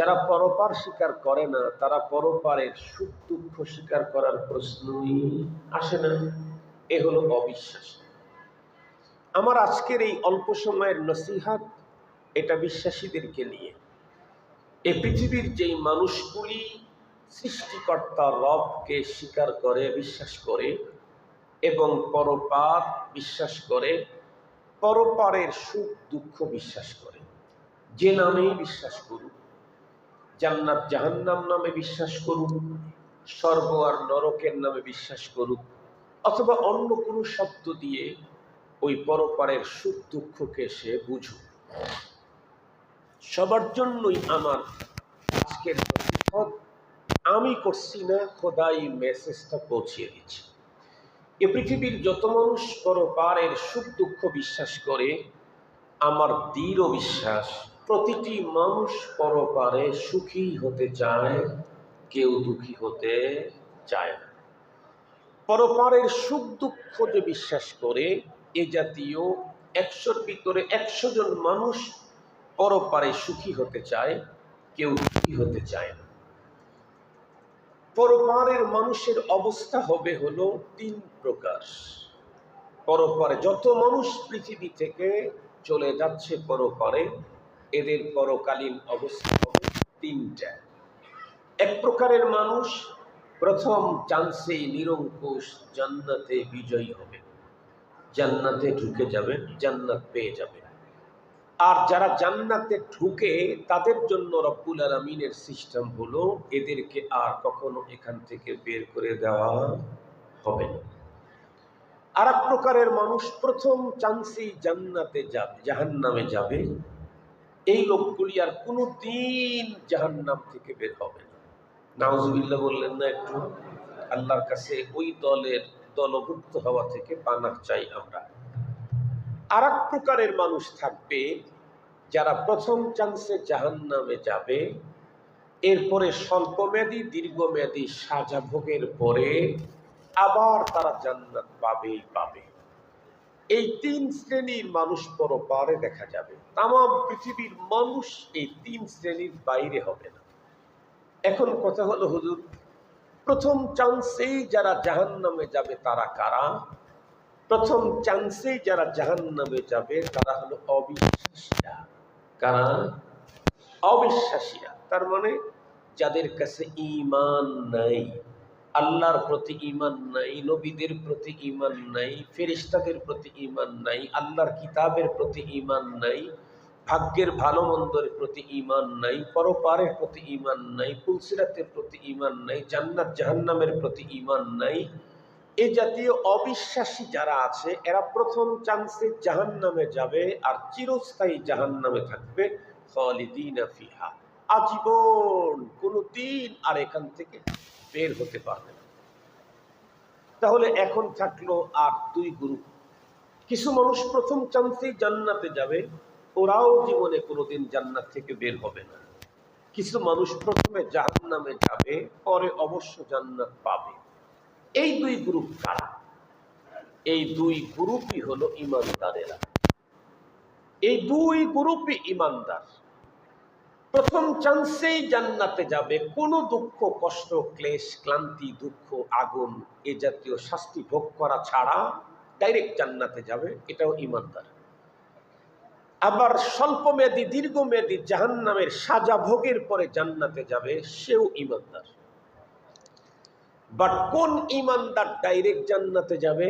যারা পরপার স্বীকার করে না, তারা পরপারের সুখ দুঃখ স্বীকার করার প্রশ্নই আসে না। এ হলো অবিশ্বাস আমার আজকের এই অল্প সময়ের নসিহাত এটা বিশ্বাসীদেরকে নিয়ে। এ পৃথিবীর যেই মানুষগুলি সৃষ্টিকর্তা রবকে স্বীকার করে, বিশ্বাস করে এবং পরপার বিশ্বাস করে, পরপারের সুখ দুঃখ বিশ্বাস করে। যে নামেই বিশ্বাস করুক জান্নাত জাহান্নাম নামে বিশ্বাস করুক স্বর্গ আর নরকের নামে বিশ্বাস করুক অথবা অন্য কোনো শব্দ দিয়ে ওই পরপারের সুখ দুঃখকে সে বুঝুক। সবার জন্যই আমার আজকের আমি করছি না, খোদাই মেসেজটা পৌঁছিয়ে দিচ্ছি। এ পৃথিবীর যত মানুষ পরপারের সুখ দুঃখ বিশ্বাস করে, আমার দৃঢ় বিশ্বাস প্রতিটি মানুষ পরপারে সুখী হতে চায়, কেউ দুঃখী হতে চায় না। পরপারের সুখ দুঃখ যে বিশ্বাস করে, এ জাতীয় একশোর ভিতরে একশো জন মানুষ পরপারে সুখী হতে চায়, কেউ দুঃখী হতে চায় না। পরপারের মানুষের অবস্থা হবে হলো তিন প্রকার। পরপারে যত মানুষ পৃথিবী থেকে চলে যাচ্ছে পরপারে এদের পরকালীন অবস্থা হবে তিনটা। এক প্রকারের মানুষ প্রথম চান্সে নিরঙ্কুশ জান্নাতে বিজয়ী হবে। জান্নাতে ঢুকে যাবে, জান্নাত পেয়ে যাবে। আর যারা জান্নাতে ঢুকে, তাদের জন্য রব্বুল আলমিনের সিস্টেম হলো এদেরকে আর কখনো এখান থেকে বের করে দেওয়া হবে না। আর এক প্রকারের মানুষ প্রথম চান্সেই জান্নাতে যাবে, জাহান্নামে যাবে। এই লোকগুলি আর কোনো দিন জাহান্নাম থেকে বের হবে না। নাউজুবিল্লাহ বললেন, না একটু, আল্লাহর কাছে ওই দলের দলভুক্ত হওয়া থেকে পানা চাই আমরা। আর প্রকারের মানুষ থাকবে যারা প্রথম চান্সে জাহান নামে যাবে, এরপরে স্বল্পমেয়াদী, দীর্ঘমেয়াদী সাজা ভোগের পরে আবার তারা জান্নাত পাবেই পাবে। এই তিন শ্রেণির মানুষ পরপারে দেখা যাবে। তাম পৃথিবীর মানুষ এই তিন শ্রেণির বাইরে হবে না। এখন কথা হলো, হুজুর, প্রথম চান্সেই যারা জাহান নামে যাবে তারা কারা? প্রথম চান্সেই যারা জাহান নামে যাবে তারা হলো অবিশ্বাসীরা। কারা? অবিশ্বাসীরা। তার মানে যাদের কাছে ইমান নাই আল্লাহর প্রতি ইমান নাই, নবীদের প্রতি ইমান নাই ফেরিস্তাদের প্রতি ইমান নাই, আল্লাহর কিতাবের প্রতি ইমান নাই, ভাগ্যের ভালো মন্দের প্রতি ইমান নাই, পরপারের প্রতি ইমান নাই পুলসিরাতের প্রতি ইমান নাই, জান্নাত জাহান্নামের প্রতি ইমান নাই। এ জাতীয় অবিশ্বাসী যারা আছে, এরা প্রথম চান্সে জাহান নামে যাবে আর চিরস্থায়ী জাহান নামে থাকবে খালিদিনা আজীবন কোনো দিন আর এখান থেকে বের হতে পারবে না। তাহলে এখন থাকল আর দুই গ্রুপ কিছু মানুষ প্রথম চান্সেই জান্নাতে যাবে, ওরাও জীবনে কোনোদিন জান্নাত থেকে বের হবে না। কিছু মানুষ প্রথমে জাহান নামে যাবে, পরে অবশ্য জান্নাত পাবে। এই দুই গ্রুপ কারা? এই দুই গ্রুপই হলো ইমানদারেরা। এই দুই গ্রুপই ইমানদার। প্রথম চান্সেই জান্নাতে যাবে। কোনো দুঃখ, কষ্ট, ক্লেশ, ক্লান্তি, দুঃখ, আগুন এ জাতীয় শাস্তি ভোগ করা ছাড়া ডাইরেক্ট জান্নাতে যাবে, এটাও ইমানদার। আবার স্বল্পমেয়াদী, দীর্ঘমেয়াদী জাহান্নামের সাজা ভোগের পরে জান্নাতে যাবে, সেও ইমানদার। বাট কোন ইমানদার ডাইরেক্ট জান্নাতে যাবে?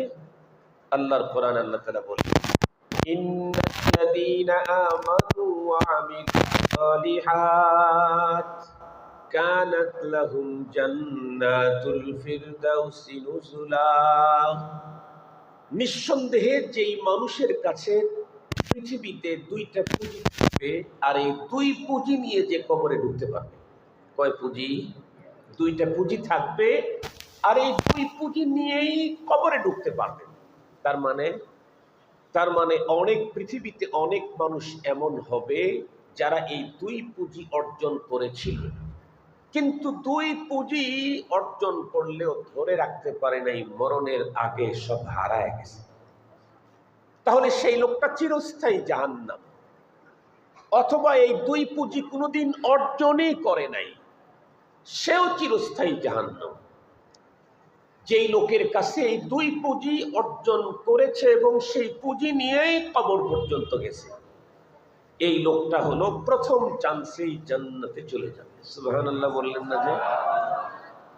আল্লাহর কোরআন আল্লাহ তাআলা বলেন সালিহাত কানাত লাহুম জান্নাতুল ফিরদাউসি নুজুলা নিঃসন্দেহে যেই মানুষের কাছে পৃথিবীতে দুইটা পুঁজি থাকবে আর এই দুই পুঁজি নিয়ে যে কবরে ঢুকতে পারবে। কয় পুঁজি? দুইটা পুঁজি থাকবে আর এই দুই পুঁজি নিয়েই কবরে ঢুকতে পারবে। তার মানে তার মানে অনেক পৃথিবীতে অনেক মানুষ এমন হবে যারা এই দুই পুঁজি অর্জন করেছিল। কিন্তু দুই পুঁজি অর্জন করলেও ধরে রাখতে পারে নাই, মরণের আগে সব হারায় গেছে। তাহলে সেই লোকটা চিরস্থায়ী জাহান্নাম। অথবা এই দুই পুঁজি কোনোদিন অর্জনই করে নাই, সেও চিরস্থায়ী জাহান্নাম। যেই লোকের কাছে এই দুই পুঁজি অর্জন করেছে এবং সেই পুঁজি নিয়েই কবর পর্যন্ত গেছে। এই লোকটা হলো প্রথম চান্সেই জান্নাতে চলে যাবে। সুহান আল্লাহ বললেন না যে?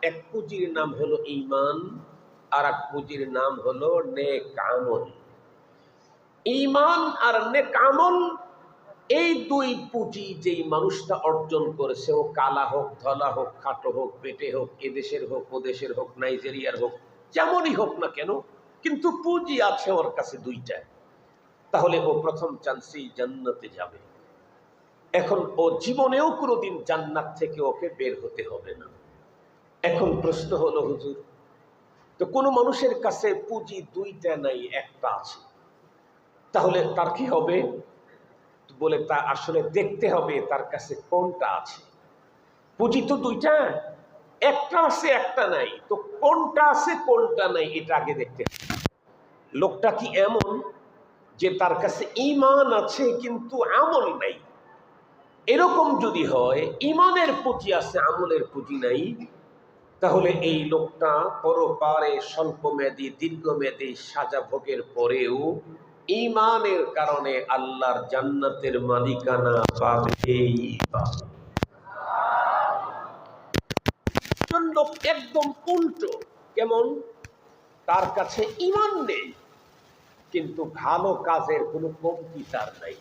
এক পুঁজির নাম হলো ইমান আর এক পুঁজির নাম হলো নেক আমল। ইমান আর নেক আমল, এই দুই পুঁজি যেই মানুষটা অর্জন করেছে, ও কালা হোক, ধলা হোক, খাটো হোক, পেটে হোক, এদেশের হোক ও দেশের হোক, নাইজেরিয়ার হোক, যেমনই হোক না কেন, কিন্তু পুঁজি আছে ওর কাছে দুইটা তাহলে ও প্রথম চান্সেই জান্নাতে যাবে। এখন ও জীবনেও কোনোদিন জান্নাত থেকে ওকে বের হতে হবে না। এখন প্রশ্ন হলো, হুজুর, তো কোনো মানুষের কাছে পুঁজি দুইটা নাই, একটা আছে। তাহলে তার কি হবে? বলে তা আসলে দেখতে হবে তার কাছে কোনটা আছে। পুঁজি তো দুইটা, একটা আছে, একটা নাই। তো কোনটা আছে, কোনটা নাই, এটা আগে দেখতে লোকটা কি এমন? যে তার কাছে ইমান আছে কিন্তু আমল নাই। এরকম যদি হয় ইমানের পুঁজি আছে, আমলের পুঁজি নাই, তাহলে এই লোকটা পরপারে স্বল্পমেয়াদী, দীর্ঘমেয়াদী সাজা ভোগের পরেও ইমানের কারণে আল্লাহর জান্নাতের মালিকানা পাবেই একদম উল্টো, কেমন? তার কাছে ইমান নেই। কিন্তু ভালো কাজের কোনো কমতি তার নাই।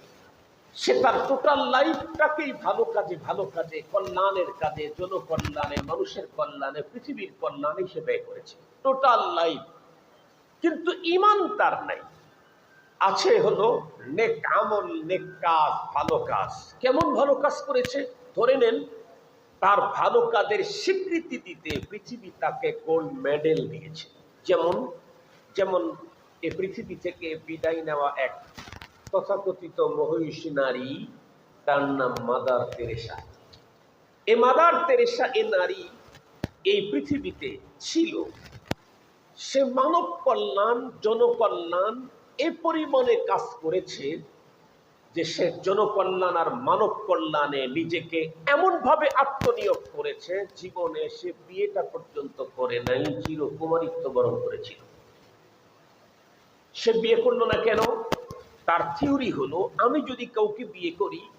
সে তার টোটাল লাইফটাকেই ভালো কাজে ভালো কাজে, কল্যাণের কাজে, জনকল্যাণে, মানুষের কল্যাণে, পৃথিবীর কল্যাণে সে ব্যয় করেছে। টোটাল লাইফ কিন্তু ইমান তার নাই। আছে হলো নেক আমল, নেক কাজ, ভালো কাজ। কেমন ভালো কাজ করেছে? ধরে নেন, তার ভালো কাজের স্বীকৃতি দিতে পৃথিবী তাকে গোল্ড মেডেল দিয়েছে। যেমন যেমন এ পৃথিবী থেকে বিদায় নেওয়া এক তথাকথিত মহিষী নারী, তার নাম মাদার তেরেসা। এ মাদার তেরেসা, এ নারী এই পৃথিবীতে ছিল। সে মানব কল্যাণ, জনকল্যাণ এ পরিমাণে কাজ করেছে যে সে জনকল্যাণ আর মানব কল্যাণে নিজেকে এমনভাবে আত্মনিয়োগ করেছে, জীবনে সে বিয়েটা পর্যন্ত করে নাই, চিরকুমারিত্ব বরণ করেছিল। সে বিয়ে করল না কেন? তার থিওরি হলো, আমি যদি কাউকে বিয়ে করি,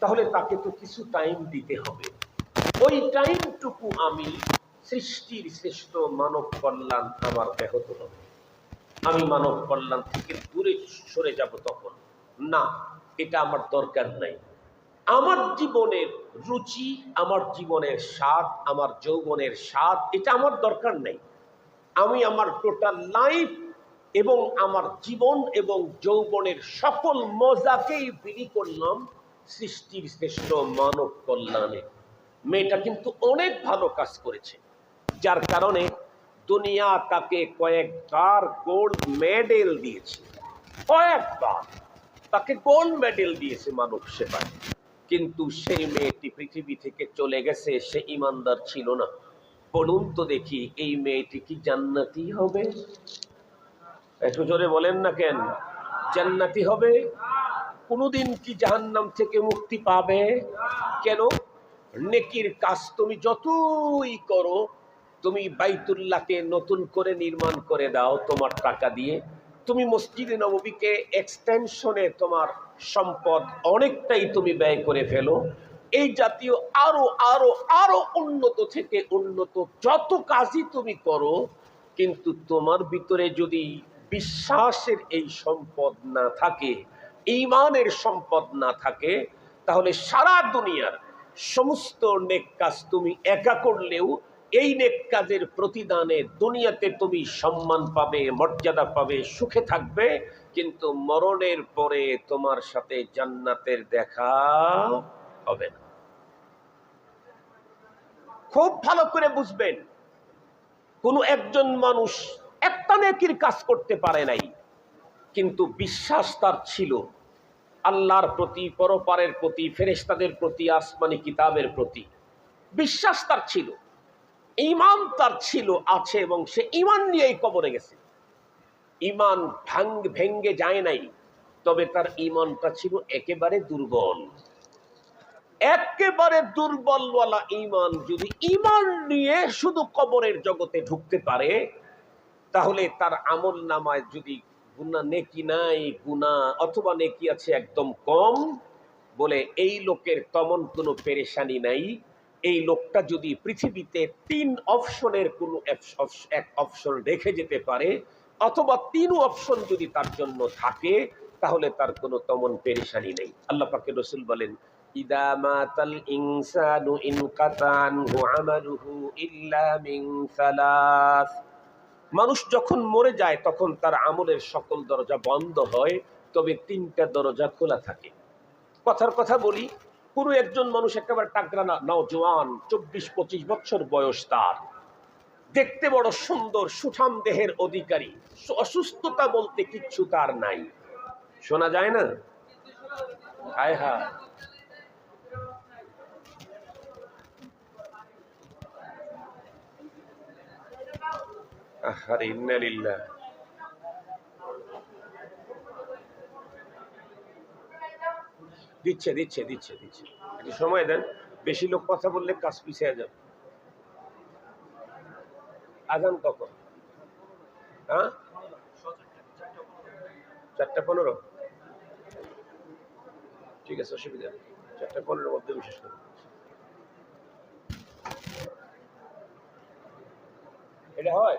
তাহলে তাকে তো কিছু টাইম দিতে হবে। ওই টাইমটুকু আমি সৃষ্টির শ্রেষ্ঠ মানব কল্যাণ আমার ব্যাহত হবে। আমি মানব কল্যাণ থেকে দূরে সরে যাব তখন। না, এটা আমার দরকার নাই। আমার জীবনের রুচি, আমার জীবনের স্বাদ, আমার যৌবনের স্বাদ, এটা আমার দরকার নেই। আমি আমার টোটাল লাইফ এবং আমার জীবন এবং যৌবনের সকল মজাকেই বিলি করলাম সৃষ্টির শ্রেষ্ঠ মানব কল্যাণে। মেয়েটা কিন্তু অনেক ভালো কাজ করেছে। যার কারণে দুনিয়া তাকে কয়েকবার গোল্ড মেডেল দিয়েছে। কয়েকবার। তাকে গোল্ড মেডেল দিয়েছে মানব সেবায়। কিন্তু সেই মেয়েটি পৃথিবী থেকে চলে গেছে, সে ইমানদার ছিল না। বলুন তো দেখি, এই মেয়েটি কি জান্নাতি হবে? একটু জোরে বলেন না কেন? জান্নাতি হবে, কোনোদিন কি জাহান্নাম থেকে মুক্তি পাবে? কেন? নেকির কাজ তুমি যতই করো, তুমি বাইতুল্লাহকে নতুন করে নির্মাণ করে দাও তোমার টাকা দিয়ে। তুমি মসজিদে নবীকে এক্সটেনশনে তোমার সম্পদ অনেকটাই তুমি ব্যয় করে ফেলো। এই জাতীয় আরও আরও আরও উন্নত থেকে উন্নত যত কাজই তুমি করো, কিন্তু তোমার ভিতরে যদি বিশ্বাসের এই সম্পদ না থাকে ইমানের সম্পদ না থাকে, তাহলে সারা দুনিয়ার সমস্ত নেক কাজ তুমি একা করলেও এই নেক কাজের প্রতিদানে দুনিয়াতে তুমি সম্মান পাবে, মর্যাদা পাবে, সুখে থাকবে। কিন্তু মরণের পরে তোমার সাথে জান্নাতের দেখা হবে না। খুব ভালো করে বুঝবেন, কোনো একজন মানুষ একটা নেকির কাজ করতে পারে নাই। কিন্তু বিশ্বাস তার ছিল। আল্লাহর প্রতি, পরপারের প্রতি, ফেরেশতাদের প্রতি, আসমানি কিতাবের প্রতি। বিশ্বাস তার ছিল। ইমান তার ছিল, আছে এবং সে ইমান নিয়েই কবরে গেছে। ইমান ভাঙ্গ ভেঙ্গে যায় নাই। তবে তার ইমানটা ছিল একেবারে দুর্বল। একেবারে দুর্বলওয়ালা ইমান যদি ইমান নিয়ে শুধু কবরের জগতে ঢুকতে পারে তাহলে তার আমল নামায় যদি গুণা নেকি নাই গুণা অথবা নেকি আছে একদম কম, বলে এই লোকের তেমন কোনো পেরেশানি নাই। এই লোকটা যদি পৃথিবীতে তিন অপশনের কোনো এক অপশন রেখে যেতে পারে, অথবা তিন অপশন যদি তার জন্য থাকে, তাহলে তার কোনো তেমন পেরেশানি নেই। আল্লাহ পাকে রসুল বলেন, ইদা মাতাল ইনসানু ইনকাতানহু আমালুহু ইল্লা মিন সালাস। মানুষ যখন মরে যায়, তখন তার আমলের সকল দরজা বন্ধ হয়, তবে তিনটা দরজা খোলা থাকে। কথার কথা বলি, কোনো একজন মানুষ একেবারে টাকরা নওজোয়ান চব্বিশ পঁচিশ বছর বয়স তার। দেখতে বড় সুন্দর, সুঠাম দেহের অধিকারী। অসুস্থতা বলতে কিচ্ছু তার নাই। শোনা যায় না? হায় হা আরে ইন্নালিল্লাহ দিচ্ছে দিচ্ছে দিচ্ছে দিচ্ছে। একটু সময় দেন। বেশি লোক কথা বললে কাজ পিছিয়ে যাবে। আজান কখন? হ্যাঁ? চারটা পনেরো। ঠিক আছে, অসুবিধা চারটা পনেরোর মধ্যে বিশেষ করে এটা হয়?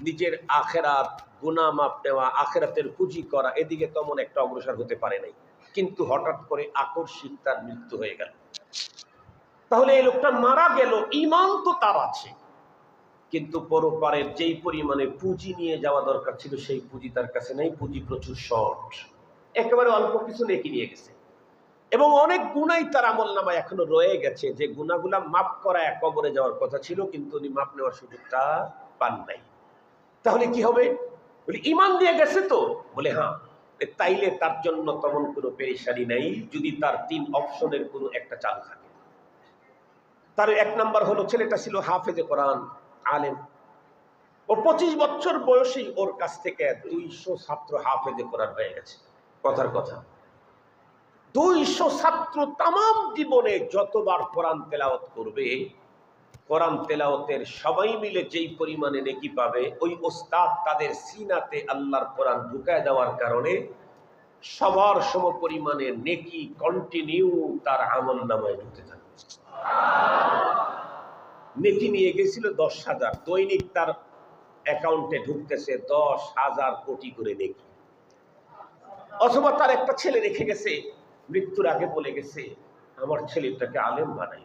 নিজের আখেরাত গুনা মাপ নেওয়া আখেরাতের পুঁজি করা, এদিকে তেমন একটা অগ্রসর হতে পারে নাই। কিন্তু হঠাৎ করে আকস্মিক তার মৃত্যু হয়ে গেল। তাহলে এই লোকটা মারা গেল ইমান তো তার আছে। কিন্তু পরপারের যেই পরিমাণে পুঁজি নিয়ে যাওয়া দরকার ছিল, সেই পুঁজি তার কাছে নেই। পুঁজি প্রচুর শর্ট একেবারে অল্প কিছু নেকি নিয়ে গেছে। এবং অনেক গুণাই তার আমল নামায় এখনও রয়ে গেছে। যে গুণাগুলা মাপ করা এক কবরে যাওয়ার কথা ছিল, কিন্তু উনি মাপ নেওয়ার সুযোগটা পান নাই। তাহলে কি হবে? বলি ইমান দিয়ে গেছে তো? বলে হ্যাঁ। তাইলে তার জন্য তেমন কোনো পেরেশানি নাই, যদি তার তিন অপশনের কোনো একটা চালু থাকে। তার এক নাম্বার হলো, ছেলেটা ছিল হাফেজে কোরআন, আলেম। ও পঁচিশ বছর বয়সেই ওর কাছ থেকে দুইশো ছাত্র হাফেজে কোরআন হয়ে গেছে। কথার কথা। দুইশো ছাত্র তাম জীবনে যতবার কোরআন তেলাওত করবে কোরআন তেলাওতের সবাই মিলে যেই পরিমাণে নেকি পাবে, ওই ওস্তাদ তাদের সিনাতে আল্লাহর কোরআন ঢুকায় দেওয়ার কারণে সবার সম পরিমাণে নেকি কন্টিনিউ তার আমল নামায় ঢুকতে থাকবে নেকি নিয়ে গেছিল দশ হাজার, দৈনিক তার অ্যাকাউন্টে ঢুকতেছে দশ হাজার কোটি করে নেকি। অথবা তার একটা ছেলে রেখে গেছে, মৃত্যুর আগে বলে গেছে, আমার ছেলেটাকে আলেম বানাই।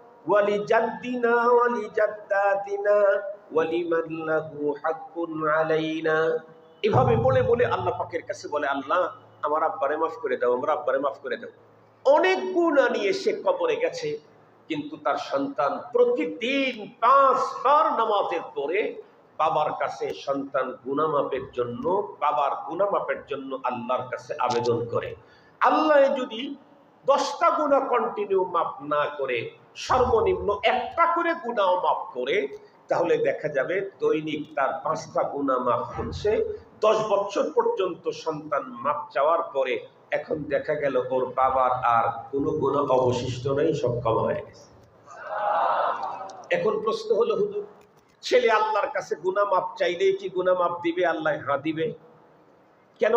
ولجدنا ولجداتنا ولمن له حق علينا এভাবে বলে বলে আল্লাহ পাকের কাছে বলে আল্লাহ আমার আব্বারে মাফ করে দাও আমার আব্বারে মাফ করে দাও অনেক গুণা নিয়ে সে কবরে গেছে কিন্তু তার সন্তান প্রতিদিন পাঁচবার নামাজের পরে বাবার কাছে সন্তান গুনামাপের জন্য বাবার গুনামাপের জন্য আল্লাহর কাছে আবেদন করে আল্লাহ যদি দশটা গুণা কন্টিনিউ মাপ না করে সর্বনিম্ন একটা করে গুণাও মাপ করে, তাহলে দেখা যাবে দৈনিক তার পাঁচটা গুণা মাপ হচ্ছে। দশ বছর পর্যন্ত সন্তান মাপ চাওয়ার পরে এখন দেখা গেল ওর বাবার আর কোনো গুণা অবশিষ্ট নেই, সব কমা হয়ে গেছে। এখন প্রশ্ন হলো, হুজুর, ছেলে আল্লাহর কাছে গুনা মাপ চাইলেই কি গুনা মাপ দিবে? আল্লাহ হ্যাঁ দিবে। কেন?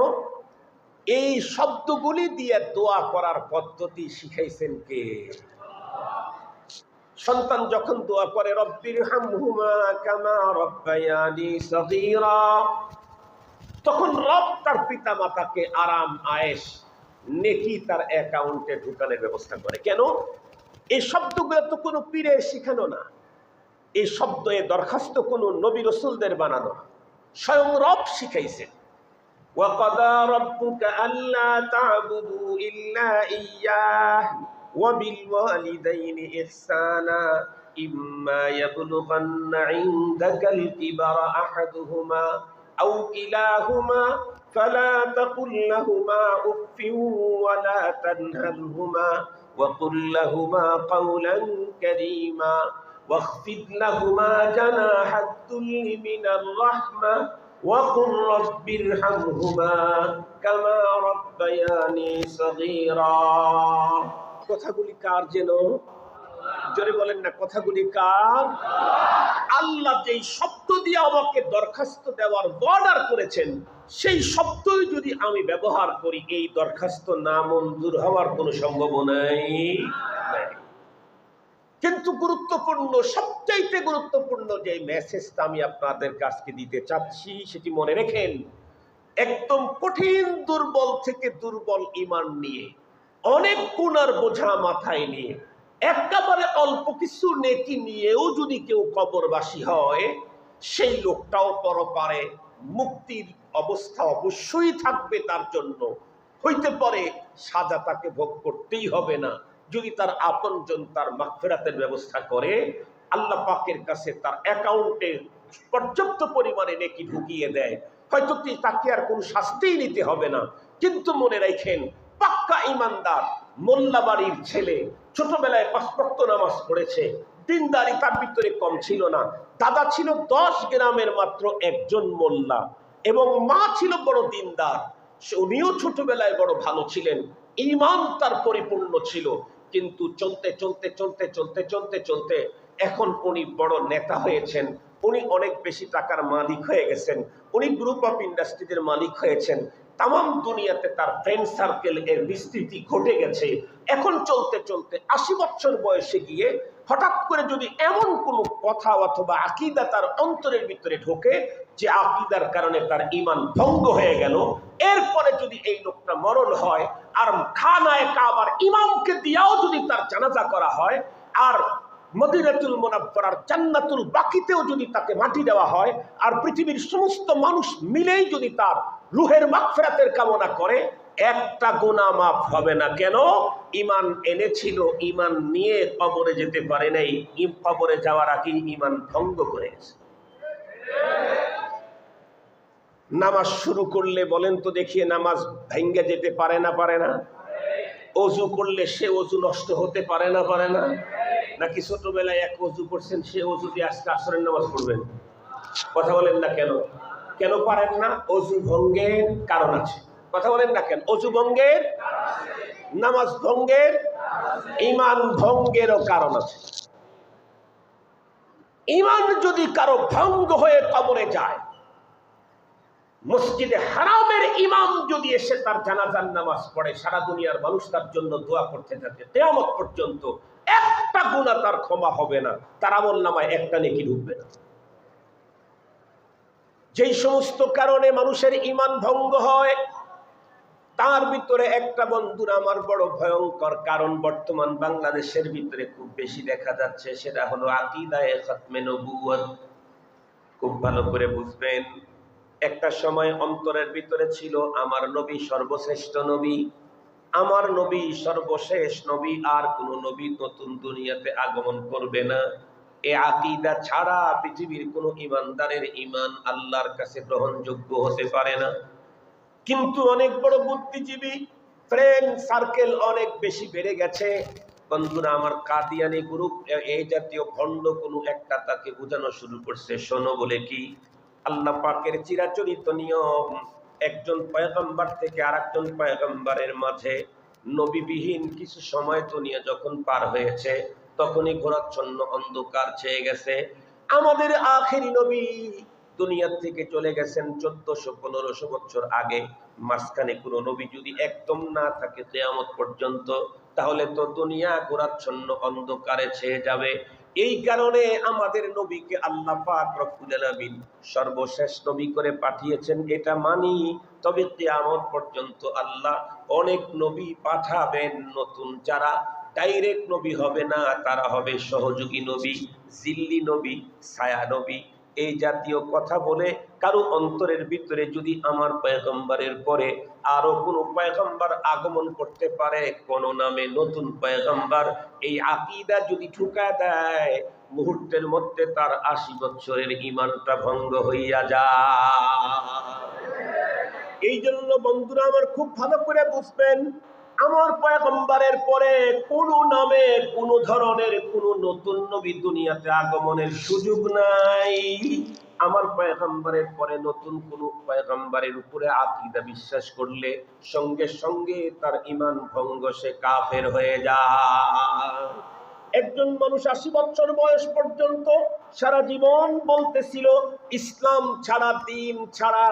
এই শব্দগুলি দিয়ে দোয়া করার পদ্ধতি শিখাইছেন কে? সন্তান যখন দোয়া করে রব্বির হামহুমা কামা রব্বায়ানি সগীরা তখন রব তার পিতা মাতাকে আরাম আয়েশ নেকি তার অ্যাকাউন্টে ঢুকানোর ব্যবস্থা করে কেন এই শব্দগুলো তো কোনো পীরে শিখানো না এই শব্দ এ দরখাস্ত কোনো নবী রসুলদের বানানো না। স্বয়ং রব শিখাইছেন وقضى ربك ألا تعبدوا إلا إياه وبالوالدين إحسانا إما يبلغن عندك الكبر أحدهما أو كلاهما فلا تقل لهما أف ولا تنهرهما وقل لهما قولا كريما واخفض لهما جناح الذل من الرحمة وقل رب ارحمهما كما ربياني صغيرا. কথাগুলি কার যেন? জোরে বলেন না, কথাগুলি কার? আল্লাহ যেই শব্দ দিয়ে আমাকে দরখাস্ত দেওয়ার বর্ডার করেছেন, সেই শব্দই যদি আমি ব্যবহার করি, এই দরখাস্ত না মঞ্জুর হওয়ার কোনো সম্ভাবনাই কিন্তু গুরুত্বপূর্ণ, সবচাইতে গুরুত্বপূর্ণ যে মেসেজটা আমি আপনাদের কাছকে দিতে চাচ্ছি, সেটি মনে রেখেন, একদম কঠিন, দুর্বল থেকে দুর্বল ইমান নিয়ে। অনেক গুণার বোঝা মাথায় নিয়ে, একেবারে অল্প কিছু নেকি নিয়েও যদি কেউ কবরবাসী হয়, সেই লোকটাও পরপারে মুক্তির অবস্থা অবশ্যই থাকবে তার জন্য। হইতে পারে সাজা তাকে ভোগ করতেই হবে না। যদি তার আপনজন তার মাগফিরাতের ব্যবস্থা করে, আল্লাহ পাকের কাছে তার অ্যাকাউন্টে পর্যাপ্ত পরিমাণে নেকি ঢুকিয়ে দেয়। হয়তো তাকে আর কোনো শাস্তিই নিতে হবে না। কিন্তু মনে রাখেন পাক্কা ইমানদার, মোল্লা বাড়ির ছেলে, ছোটবেলায় পাঁচপক্ত নামাজ পড়েছে। দিনদারি তার ভিতরে কম ছিল না। দাদা ছিল দশ গ্রামের মাত্র একজন মোল্লা এবং মা ছিল বড় দিনদার। উনিও ছোটবেলায় বড় ভালো ছিলেন। ইমান তার পরিপূর্ণ ছিল। কিন্তু চলতে চলতে চলতে চলতে চলতে চলতে এখন উনি বড় নেতা হয়েছেন। উনি অনেক বেশি টাকার মালিক হয়ে গেছেন। উনি গ্রুপ অফ ইন্ডাস্ট্রিজের মালিক হয়েছেন। তাম দুনিয়াতে তার ফ্রেন্ড সার্কেল এর বিস্তৃতি ঘটে গেছে। এখন চলতে চলতে আশি বছর বয়সে গিয়ে হঠাৎ করে যদি এমন কোনো কথা অথবা আকিদা তার অন্তরের ভিতরে ঢোকে যে আকিদার কারণে তার ইমান ভঙ্গ হয়ে গেল, এরপরে যদি এই লোকটা মরণ হয়, আর খানায় কাবার ইমামকে দিয়াও যদি তার জানাজা করা হয়, আর মদিনাতুল মোনাফার জান্নাতুল বাকিতেও যদি তাকে মাটি দেওয়া হয়, আর পৃথিবীর সমস্ত মানুষ মিলেই যদি তার রুহের মাগফিরাতের কামনা করে, একটা গোনা মাফ হবে না। কেন? ইমান এনেছিল ইমান নিয়ে কবরে যেতে পারে নাই। কবরে যাওয়ার আগে ইমান ভঙ্গ করে গেছে। নামাজ শুরু করলে বলেন তো দেখিয়ে নামাজ ভেঙ্গে যেতে পারে না পারে না। অজু করলে সে অজু নষ্ট হতে পারে না পারে না? নাকি ছোটবেলায় এক অজু করছেন, সে অজু দিয়ে আজকে আসরের নামাজ পড়বেন? কথা বলেন না কেন? কেন পারেন না? অজু ভঙ্গের কারণ আছে। কথা বলেন না কেন? অজু ভঙ্গের? নামাজ ভঙ্গের? ইমান ভঙ্গেরও কারণ আছে। ইমান যদি কারও ভঙ্গ হয়ে কবরে যায় মসজিদে হারামের ইমাম যদি এসে তার জানাজার নামাজ পড়ে, সারা দুনিয়ার মানুষ তার জন্য দোয়া করতে থাকে তেয়ামত পর্যন্ত একটা গুণা তার ক্ষমা হবে না, তার আমল নামায় একটা নেকি ঢুকবে না। যেই সমস্ত কারণে মানুষের ইমান ভঙ্গ হয়, তার ভিতরে একটা বন্ধুর আমার বড় ভয়ঙ্কর কারণ বর্তমান বাংলাদেশের ভিতরে খুব বেশি দেখা যাচ্ছে, সেটা হলো আকিদায়ে খতমে নবুয়ত খুব ভালো করে বুঝবেন একটা সময় অন্তরের ভিতরে ছিল আমার নবী সর্বশ্রেষ্ঠ নবী, আমার নবী সর্বশেষ নবী, আর কোন নবী নতুন দুনিয়াতে আগমন করবে না। এ আকিদা ছাড়া পৃথিবীর কোন ইমানদারের ইমান আল্লাহর কাছে গ্রহণযোগ্য হতে পারে না। কিন্তু অনেক বড় বুদ্ধিজীবী ফ্রেন্ড সার্কেল অনেক বেশি বেড়ে গেছে। বন্ধুরা, আমার কাদিয়ানি গ্রুপ এই জাতীয় ভণ্ড কোনো একটা তাকে বোঝানো শুরু করছে। শোনো বলে কি? আল্লাহ পাকের চিরাচরিত নিয়ম, একজন পয়গম্বর থেকে আরেকজন পয়গম্বরের মাঝে নবীবিহীন কিছু সময় দুনিয়া যখন পার হয়েছে, তখনই ঘোরাচ্ছন্ন অন্ধকার ছেয়ে গেছে। আমাদের আখেরি নবী দুনিয়ার থেকে চলে গেছেন চোদ্দশো পনেরোশো বছর আগে। মাঝখানে কোনো নবী যদি একদম না থাকে কেয়ামত পর্যন্ত, তাহলে তো দুনিয়া ঘোরাচ্ছন্ন অন্ধকারে ছেয়ে যাবে। এই কারণে আমাদের নবীকে আল্লাহ পাক রব্বুল আলামিন সর্বশেষ নবী করে পাঠিয়েছেন, এটা মানি। তবে কিয়ামত পর্যন্ত আল্লাহ অনেক নবী পাঠাবেন, নতুন যারা ডাইরেক্ট নবী হবে না, তারা হবে সহযোগী নবী, জিল্লি নবী, ছায়া নবী এই জাতীয় কথা বলে কারও অন্তরের ভিতরে যদি আমার পয়গম্বরের পরে আরও কোনো পয়গম্বর আগমন করতে পারে, কোন নামে নতুন পয়গম্বর, এই আকিদা যদি ঠুকা দেয়, মুহূর্তের মধ্যে তার আশি বছরের ইমানটা ভঙ্গ হইয়া যায়। এই জন্য বন্ধুরা আমার খুব ভালো করে বুঝবেন আমার পয়গম্বরের পরে কোন নামে, কোন ধরনের কোন নতুন নবী দুনিয়াতে আগমনের সুযোগ নাই। আমার পয়গম্বরের পরে নতুন কোন পয়গম্বরের উপরে আকিদা বিশ্বাস করলে সঙ্গে সঙ্গে তার ইমান ভঙ্গ সে কাফের হয়ে যায়। একজন মানুষ আশি বছর বয়স পর্যন্ত সারা জীবন বলতেছিল, ইসলাম ছাড়া, দিন ছাড়া,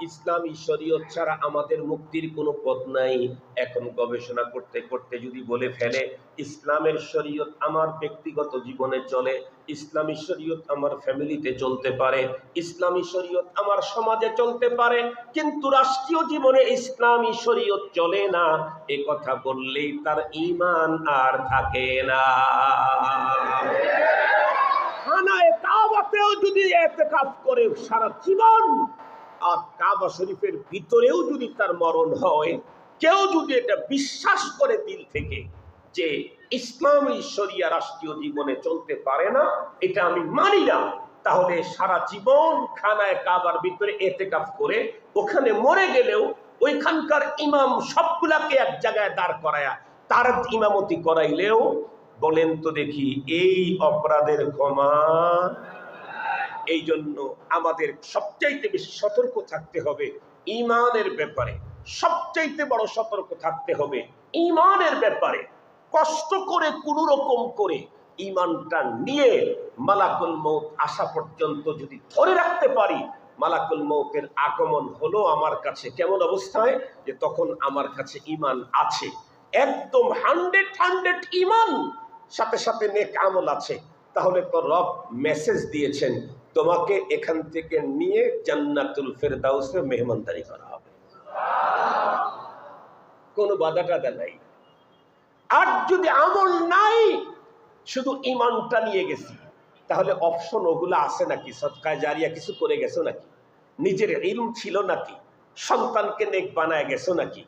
ইসলামী শরীয়ত ছাড়া আমাদের মুক্তির কোনো পথ নাই। এখন গবেষণা করতে করতে যদি বলে ফেলে, ইসলামের শরীয়ত আমার ব্যক্তিগত জীবনে চলে, ইসলামী শরীয়ত আমার ফ্যামিলিতে চলতে পারে, ইসলামী শরীয়ত আমার সমাজে চলতে পারে, কিন্তু রাষ্ট্রীয় জীবনে ইসলামী শরীয়ত চলে না। এ কথা বললেই তার ঈমান আর থাকে না। খানায় কাবাতেও যদি এতেকাফ করে সারা জীবন, আর কাবা শরীফের ভিতরেও যদি তার মরণ হয়, কেউ যদি এটা বিশ্বাস করে দিল থেকে যে ইসলামী শরিয়া রাষ্ট্রীয় জীবনে চলতে পারে না, এটা আমি মানি না, তাহলে সারা জীবন খানায় কাবার ভিতরে এতেকাফ করে ওখানে মরে গেলেও ওইখানকার ইমাম সবগুলাকে এক জায়গায় দাঁড় করায়া তার ইমামতি করাইলেও বলেন তো দেখি, এই অপরাধের ক্ষমা। এই জন্য আমাদের সবচাইতে বেশি সতর্ক থাকতে হবে ইমানের ব্যাপারে। সবচাইতে বড় সতর্ক থাকতে হবে ইমানের ব্যাপারে। কষ্ট করে কোনো রকম করে ইমানটা নিয়ে মালাকুল মৌত আসা পর্যন্ত যদি ধরে রাখতে পারি, মালাকুল মৌতের আগমন হলো আমার কাছে কেমন অবস্থায়? যে তখন আমার কাছে ইমান আছে। একদম হান্ড্রেড হান্ড্রেড ইমান সাথে সাথে নেক আমল আছে, তাহলে তো রব মেসেজ দিয়েছেন, তোমাকে এখান থেকে নিয়ে জান্নাতুল ফেরদাউসে মেহমানদারি করা হবে। কোনো বাধা টাধা নাই। আর যদি আমল নাই, শুধু ইমানটা নিয়ে গেছি, তাহলে অপশন ওগুলো আছে নাকি? সৎকায় জারিয়া কিছু করে গেছো নাকি? নিজের ইলম ছিল নাকি? সন্তানকে নেক বানায় গেছো নাকি?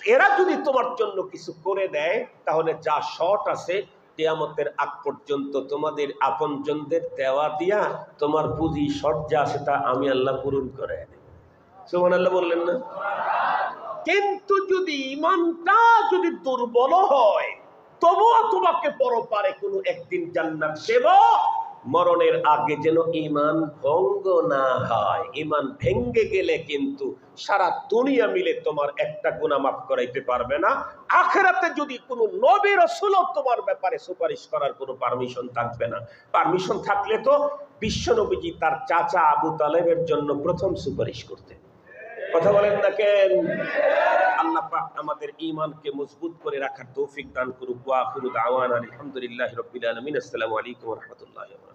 এরা যদি তোমার জন্য কিছু করে দেয়, তাহলে যা শর্ট আছে কেয়ামতের আগ পর্যন্ত তোমাদের আপনজনদের দেওয়া দিয়া তোমার পুঁজি যা আছে আমি আল্লাহ পূরণ করে সুমান আল্লাহ বললেন না? কিন্তু যদি ইমানটা যদি দুর্বল হয়, তবুও তোমাকে পরপারে কোনো একদিন জান্নাত দেব। মরণের আগে যেন ইমান ভঙ্গ না হয়। ইমান ভেঙ্গে গেলে কিন্তু সারা দুনিয়া মিলে তোমার একটা গুণা মাফ করাইতে পারবে না। আখেরাতে যদি কোনো নবী রসুল তোমার ব্যাপারে সুপারিশ করার কোনো পারমিশন থাকবে না। পারমিশন থাকলে তো বিশ্ব নবীজি তার চাচা আবু তালেবের জন্য প্রথম সুপারিশ করতেন। কথা বলেন না কেন? আল্লাহ পাক আমাদের ঈমানকে মজবুত করে রাখার তৌফিক দান করুক। ওয়া আখিরু দাওয়ানা আলহামদুলিল্লাহি রাব্বিল আলামিন। আসসালামু আলাইকুম ওয়া রাহমাতুল্লাহি ওয়া